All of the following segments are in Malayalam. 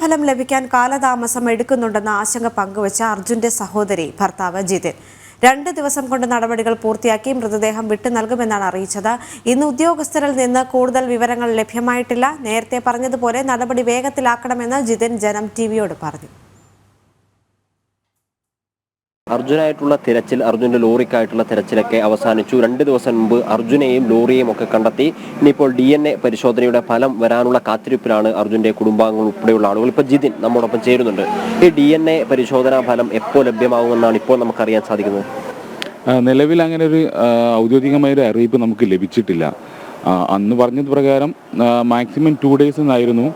ഫലം ലഭിക്കാൻ കാലതാമസം എടുക്കുന്നുണ്ടെന്ന ആശങ്ക പങ്കുവച്ച അർജുന്റെ സഹോദരി ഭർത്താവ് ജിതിൻ. രണ്ട് ദിവസം കൊണ്ട് നടപടികൾ പൂർത്തിയാക്കി മൃതദേഹം വിട്ടു നൽകുമെന്നാണ് അറിയിച്ചത്. ഇന്ന് ഉദ്യോഗസ്ഥരിൽ നിന്ന് കൂടുതൽ വിവരങ്ങൾ ലഭ്യമായിട്ടില്ല. നേരത്തെ പറഞ്ഞതുപോലെ നടപടി വേഗത്തിലാക്കണമെന്ന് ജിതിൻ ജനം ടിവിയോട് പറഞ്ഞു. അർജുനായിട്ടുള്ള തിരച്ചിൽ അർജുന്റെ ലോറിക്കായിട്ടുള്ള തിരച്ചിലൊക്കെ അവസാനിച്ചു. രണ്ട് ദിവസം മുമ്പ് അർജുനെയും ലോറിയെയും ഒക്കെ കണ്ടെത്തി ഇനിയിപ്പോൾ ഡി എൻ എ പരിശോധനയുടെ ഫലം വരാനുള്ള കാത്തിരിപ്പിലാണ് അർജുന്റെ കുടുംബാംഗങ്ങൾ ഉൾപ്പെടെയുള്ള ആളുകൾ. ഇപ്പോൾ ജിതിൻ നമ്മോടൊപ്പം ചേരുന്നുണ്ട്. ഈ ഡി എൻ എ പരിശോധനാ ഫലം എപ്പോൾ ലഭ്യമാകുമെന്നാണ് ഇപ്പോൾ നമുക്കറിയാൻ സാധിക്കുന്നത്? നിലവിൽ അങ്ങനെ ഒരു ഔദ്യോഗികമായ ഒരു അറിയിപ്പ് നമുക്ക് ലഭിച്ചിട്ടില്ല. അന്ന് പറഞ്ഞത് പ്രകാരം മാക്സിമം ടു ഡേയ്സ് എന്നായിരുന്നു.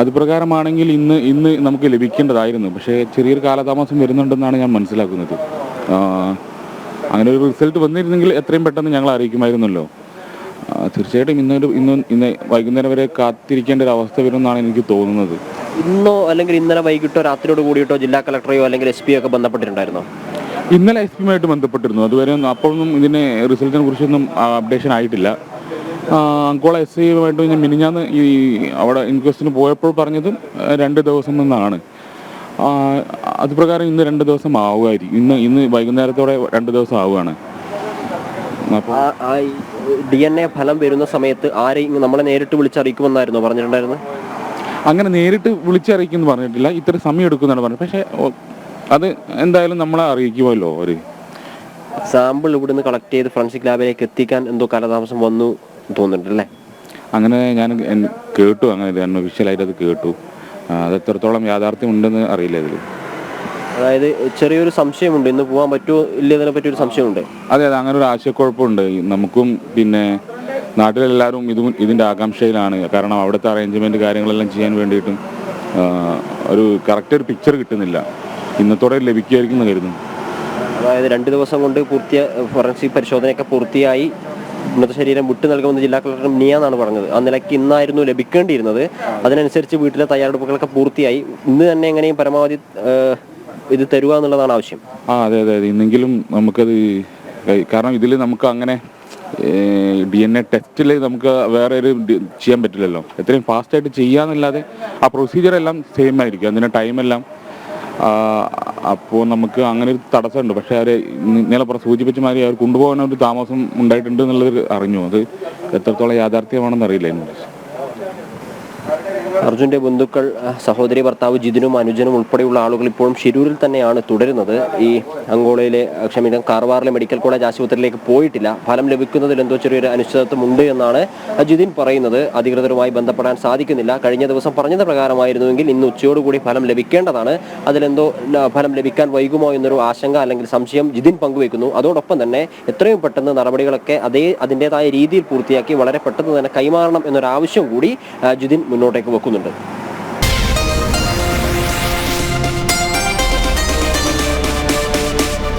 അത് പ്രകാരമാണെങ്കിൽ ഇന്ന് ഇന്ന് നമുക്ക് ലഭിക്കേണ്ടതായിരുന്നു. പക്ഷേ ചെറിയൊരു കാലതാമസം വരുന്നുണ്ടെന്നാണ് ഞാൻ മനസ്സിലാക്കുന്നത്. അങ്ങനെ ഒരു റിസൾട്ട് വന്നിരുന്നെങ്കിൽ എത്രയും പെട്ടെന്ന് ഞങ്ങൾ അറിയിക്കുമായിരുന്നല്ലോ. തീർച്ചയായിട്ടും ഇന്നൊരു ഇന്ന് ഇന്ന് വൈകുന്നേരം വരെ കാത്തിരിക്കേണ്ട ഒരു അവസ്ഥ വരുമെന്നാണ് എനിക്ക് തോന്നുന്നത്. ഇന്നോ അല്ലെങ്കിൽ ഇന്നലെ വൈകിട്ടോ രാത്രിയോട് കൂടിയിട്ടോ ജില്ലാ കളക്ടറെയോ അല്ലെങ്കിൽ എസ് പിയോ ഒക്കെ ബന്ധപ്പെട്ടിട്ടുണ്ടായിരുന്നോ? ഇന്നലെ എസ് പിയുമായിട്ട് ബന്ധപ്പെട്ടിരുന്നു. അതുവരെ അപ്പോഴൊന്നും ഇതിന് റിസൾട്ടിനെ കുറിച്ചൊന്നും അപ്ഡേഷൻ ആയിട്ടില്ല. അങ്കോള എസ് ഐയുമായിട്ട് ഞാൻ മിനിഞ്ഞാന്ന് ഈ അവിടെ ഇൻക്വസ്റ്റിന് പോയപ്പോൾ പറഞ്ഞതും രണ്ട് ദിവസം നിന്നാണ്. അതുപ്രകാരം അത് പ്രകാരം ഇന്ന് രണ്ട് ദിവസം ആവുമായിരിക്കും. ഇന്ന് ഇന്ന് വൈകുന്നേരത്തോടെ രണ്ട് ദിവസം ആവുകയാണ്. ഡി എൻ എ ഫലം വരുന്ന സമയത്ത് ആരെയും നമ്മളെ നേരിട്ട് വിളിച്ചറിയിക്കുമെന്നായിരുന്നു പറഞ്ഞിട്ടുണ്ടായിരുന്നു അങ്ങനെ നേരിട്ട് വിളിച്ചറിയിക്കുമെന്ന് പറഞ്ഞിട്ടില്ല. ഇത്ര സമയം എടുക്കുന്നതാണ് പറഞ്ഞത്. പക്ഷേ അത് എന്തായാലും നമ്മളെ അറിയിക്കുമല്ലോ അവർ സാമ്പിൾ ഇവിടുന്ന് കളക്ട് ചെയ്ത് ഫോറൻസിക് ലാബിലേക്ക് എത്തിക്കാൻ എന്തോ കാലതാമസം വന്നു. തോന്നുന്നുണ്ടല്ലേ അങ്ങനെ ഞാൻ കേട്ടു അങ്ങനെ ഒഫീഷ്യലായിട്ട് അത് കേട്ടു. അത് എത്രത്തോളം യാഥാർത്ഥ്യം ഉണ്ടെന്ന് അറിയില്ല ഇതിൽ അതായത് ചെറിയൊരു സംശയമുണ്ട് ഇന്ന് പോകാൻ പറ്റുമോ ഇല്ലതിനെ പറ്റി ഒരു സംശയമുണ്ട്. അതെ അതെ അങ്ങനെ ഒരു ആശയക്കുഴപ്പമുണ്ട്. നമുക്കും പിന്നെ നാട്ടിലെല്ലാവരും ഇതും ഇതിന്റെ ആകാംക്ഷയിലാണ്. കാരണം അവിടുത്തെ അറേഞ്ച്മെന്റ് കാര്യങ്ങളെല്ലാം ചെയ്യാൻ വേണ്ടിയിട്ടും ഒരു കറക്റ്റ് ഒരു പിക്ചർ കിട്ടുന്നില്ല. ഇന്നത്തോടെ ലഭിക്കുമായിരിക്കും എന്ന് കരുതുന്നു. അതായത് രണ്ട് ദിവസം കൊണ്ട് പൂർത്തിയ ഫോറൻസിക് പരിശോധനയൊക്കെ പൂർത്തിയായി. മൃതശരീരം വിട്ടു നൽകുമെന്ന് ജില്ലാ കളക്ടർ മിനിയാന്നാണ് പറഞ്ഞത്. ആ നിലയ്ക്ക് ഇന്നായിരുന്നു ലഭിക്കേണ്ടിയിരുന്നത്. അതിനനുസരിച്ച് വീട്ടിലെ തയ്യാറെടുപ്പുകളൊക്കെ പൂർത്തിയായി. ഇന്ന് തന്നെ എങ്ങനെയും പരമാവധി ഇത് തരുക എന്നുള്ളതാണ് ആവശ്യം. ആ അതെ അതെ അതെ. ഇന്നെങ്കിലും നമുക്കത് കാരണം ഇതിൽ നമുക്ക് അങ്ങനെ ഡി എൻ എ ടെസ്റ്റിൽ നമുക്ക് വേറെ ഒരു ചെയ്യാൻ പറ്റില്ലല്ലോ. എത്രയും ഫാസ്റ്റായിട്ട് ചെയ്യാന്നല്ലാതെ ആ പ്രൊസീജിയർ എല്ലാം സെയിം ആയിരിക്കും. അതിന്റെ ടൈമെല്ലാം അപ്പോൾ നമുക്ക് അങ്ങനെ ഒരു തടസ്സമുണ്ട്. പക്ഷേ അവരെ ഇന്നലെ സൂചിപ്പിച്ച മാതിരി അവർ കൊണ്ടുപോകാൻ ഒരു താമസം ഉണ്ടായിട്ടുണ്ട് എന്നുള്ളത് അറിഞ്ഞു. അത് എത്രത്തോളം യാഥാർത്ഥ്യമാണെന്ന് അറിയില്ല അതിനെ അർജുന്റെ ബന്ധുക്കൾ സഹോദരി ഭർത്താവ് ജിതിനും അനുജനും ഉൾപ്പെടെയുള്ള ആളുകൾ ഇപ്പോഴും ഷിരൂരിൽ തന്നെയാണ് തുടരുന്നത്. ഈ അങ്കോളയിലെ ക്ഷമിക്കണം കാർവാറിലെ മെഡിക്കൽ കോളേജ് ആശുപത്രിയിലേക്ക് പോയിട്ടില്ല. ഫലം ലഭിക്കുന്നതിൽ എന്തോ ചെറിയൊരു അനിശ്ചിതത്വം ഉണ്ട് എന്നാണ് ജിതിൻ പറയുന്നത്. അധികൃതരുമായി ബന്ധപ്പെടാൻ സാധിക്കുന്നില്ല. കഴിഞ്ഞ ദിവസം പറഞ്ഞത് പ്രകാരമായിരുന്നുവെങ്കിൽ ഇന്ന് ഉച്ചയോടുകൂടി ഫലം ലഭിക്കേണ്ടതാണ്. അതിലെന്തോ ഫലം ലഭിക്കാൻ വൈകുമോ എന്നൊരു ആശങ്ക അല്ലെങ്കിൽ സംശയം ജിതിൻ പങ്കുവെക്കുന്നു അതോടൊപ്പം തന്നെ എത്രയും പെട്ടെന്ന് നടപടികളൊക്കെ അതേ അതിന്റെതായ രീതിയിൽ പൂർത്തിയാക്കി വളരെ പെട്ടെന്ന് തന്നെ കൈമാറണം എന്നൊരു ആവശ്യം കൂടി ജിതിൻ മുന്നോട്ടേക്ക് വെക്കുന്നുണ്ട്.